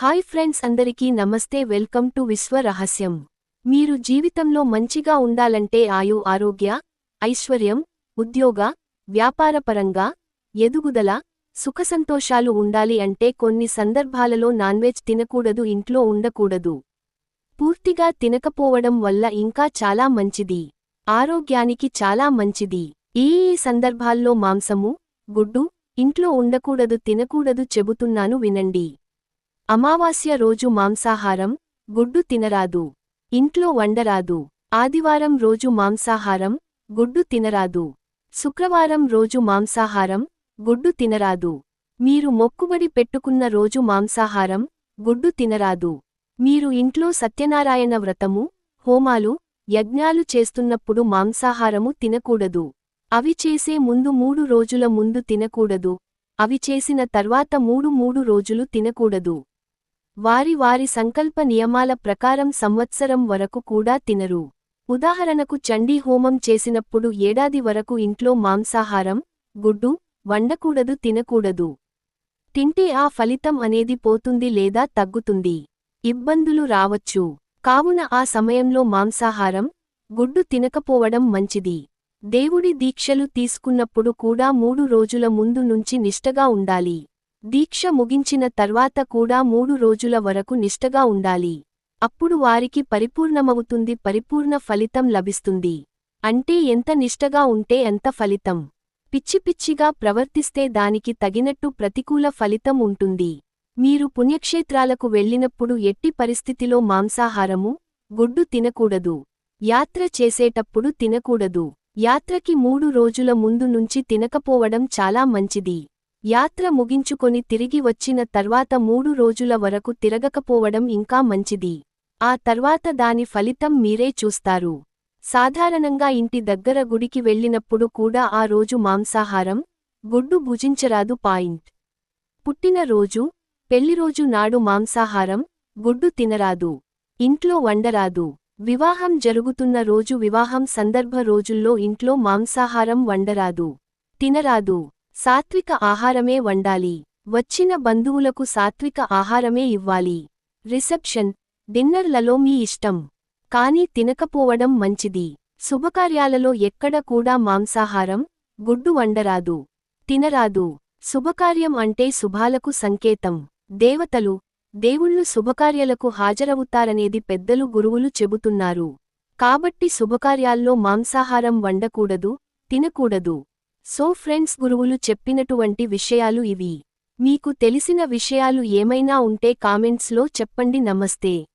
Hi friends అందరికీ నమస్తే welcome to విశ్వ రహస్యం. మీరు జీవితంలో మంచిగా ఉండాలంటే ఆయు ఆరోగ్య ఐశ్వర్యం ఉద్యోగ వ్యాపారపరంగా ఎదుగుదల సుఖసంతోషాలు ఉండాలి అంటే కొన్ని సందర్భాలలో నాన్వెజ్ తినకూడదు ఇంట్లో ఉండకూడదు. పూర్తిగా తినకపోవడం వల్ల ఇంకా చాలా మంచిది. ఆరోగ్యానికి చాలా మంచిది. ఏ ఈ సందర్భాల్లో మాంసము గుడ్డు ఇంట్లో ఉండకూడదు తినకూడదు చెబుతున్నాను వినండి. అమావాస్య రోజు మాంసాహారం గుడ్డు తినరాదు. ఇంట్లో వండరాదు. ఆదివారం రోజు మాంసాహారం గుడ్డు తినరాదు. శుక్రవారం రోజు మాంసాహారం గుడ్డు తినరాదు. మీరు మొక్కుబడి పెట్టుకున్న రోజు మాంసాహారం గుడ్డు తినరాదు. మీరు ఇంట్లో సత్యనారాయణ వ్రతము హోమాలు యజ్ఞాలు చేస్తున్నప్పుడు మాంసాహారము తినకూడదు. అవి చేసే ముందు మూడు రోజుల ముందు తినకూడదు. అవి చేసిన తర్వాత మూడు మూడు రోజులు తినకూడదు. వారి వారి సంకల్ప నియమాల ప్రకారం సంవత్సరం వరకు కూడా తినరు. ఉదాహరణకు చండీ హోమం చేసినప్పుడు ఏడాది వరకు ఇంట్లో మాంసాహారం గుడ్డు వండకూడదు తినకూడదు. తింటే ఆ ఫలితం అనేది పోతుంది లేదా తగ్గుతుంది. ఇబ్బందులు రావచ్చు. కావున ఆ సమయంలో మాంసాహారం గుడ్డు తినకపోవడం మంచిది. దేవుడి దీక్షలు తీసుకున్నప్పుడు కూడా మూడు రోజుల ముందు నుంచి నిష్టగా ఉండాలి. దీక్ష ముగించిన తర్వాత కూడా మూడు రోజుల వరకు నిష్టగా ఉండాలి. అప్పుడు వారికి పరిపూర్ణమవుతుంది పరిపూర్ణ ఫలితం లభిస్తుంది. అంటే ఎంత నిష్టగా ఉంటే ఎంత ఫలితం. పిచ్చి పిచ్చిగా ప్రవర్తిస్తే దానికి తగినట్టు ప్రతికూల ఫలితం ఉంటుంది. మీరు పుణ్యక్షేత్రాలకు వెళ్ళినప్పుడు ఎట్టి పరిస్థితిలో మాంసాహారము గుడ్డు తినకూడదు. యాత్ర చేసేటప్పుడు తినకూడదు. యాత్రకి మూడు రోజుల ముందు నుంచి తినకపోవడం చాలా మంచిది. యాత్ర ముగించుకొని తిరిగి వచ్చిన తర్వాత మూడు రోజుల వరకు తిరగకపోవడం ఇంకా మంచిది. ఆ తర్వాత దాని ఫలితం మీరే చూస్తారు. సాధారణంగా ఇంటి దగ్గర గుడికి వెళ్ళినప్పుడు కూడా ఆ రోజు మాంసాహారం గుడ్డు భుజించరాదు పాయింట్. పుట్టినరోజు పెళ్ళిరోజు నాడు మాంసాహారం గుడ్డు తినరాదు. ఇంట్లో వండరాదు. వివాహం జరుగుతున్న రోజు వివాహం సందర్భ రోజుల్లో ఇంట్లో మాంసాహారం వండరాదు. తినరాదు. సాత్విక ఆహారమే వండాలి. వచ్చిన బంధువులకు సాత్విక ఆహారమే ఇవ్వాలి. రిసెప్షన్ డిన్నర్లలో మీ ఇష్టం. కానీ తినకపోవడం మంచిది. శుభకార్యాలలో ఎక్కడ కూడా మాంసాహారం గుడ్డు వండరాదు. తినరాదు. శుభకార్యం అంటే శుభాలకు సంకేతం. దేవతలు దేవుళ్ళు శుభకార్యాలకు హాజరవుతారనేది పెద్దలు గురువులు చెబుతున్నారు. కాబట్టి శుభకార్యాల్లో మాంసాహారం వండకూడదు తినకూడదు. సో ఫ్రెండ్స్ గురువులు చెప్పినటువంటి విషయాలు ఇవి. మీకు తెలిసిన విషయాలు ఏమైనా ఉంటే కామెంట్స్లో చెప్పండి. నమస్తే.